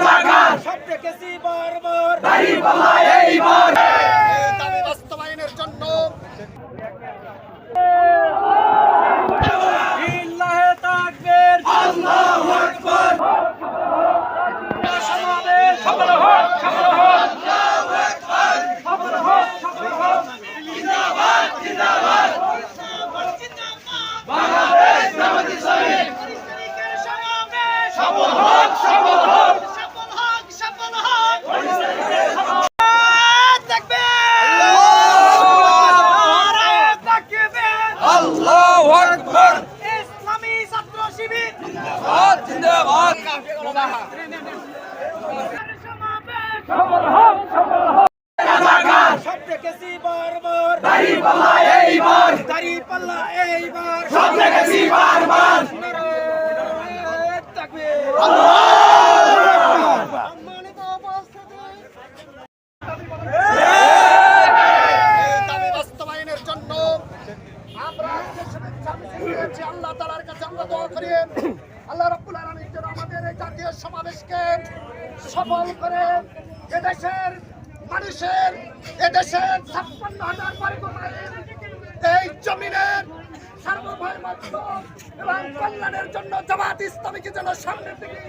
রাজাকার সব দেখেছি বারবার দাড়িপাল্লা এইবার দাবি বাস্তবায়নের জন্য ইল্লাহে তাকবীর আল্লাহু আকবার সমাবেশ সফল হোক সফল হোক সফল হোক সফল হোক বাংলাদেশ জামাত ইসলামী সফল হোক সফল হোক সফল হোক সফল হোক আল্লাহু আকবার ইসলামী ছাত্র শিবির জিন্দাবাদ সফল হোক সফল হোক। এইবার দাড়ি পাল্লা এইবার। সব দেখেছি বারবার তাকবীর সম্মানিত উপস্থিতি জন্য দিয়েছি আল্লাহ। তাআলার কাছে আমরা দোয়া করি আল্লাহ রাব্বুল আলামিন যেন আমাদের এই জাতীয় সমাবেশকে সফল করে এদেশের মানুষের, এদেশের ছাপ্পান্ন হাজার মাইল এই জমিনের সার্বভৌমত্ব এবং কল্যাণের জন্য জামাত ইসলামীকে যেন সামনের দিকে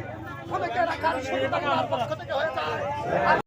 ভূমিকা রাখার সুবিধা পক্ষ থেকে হয়ে যায়।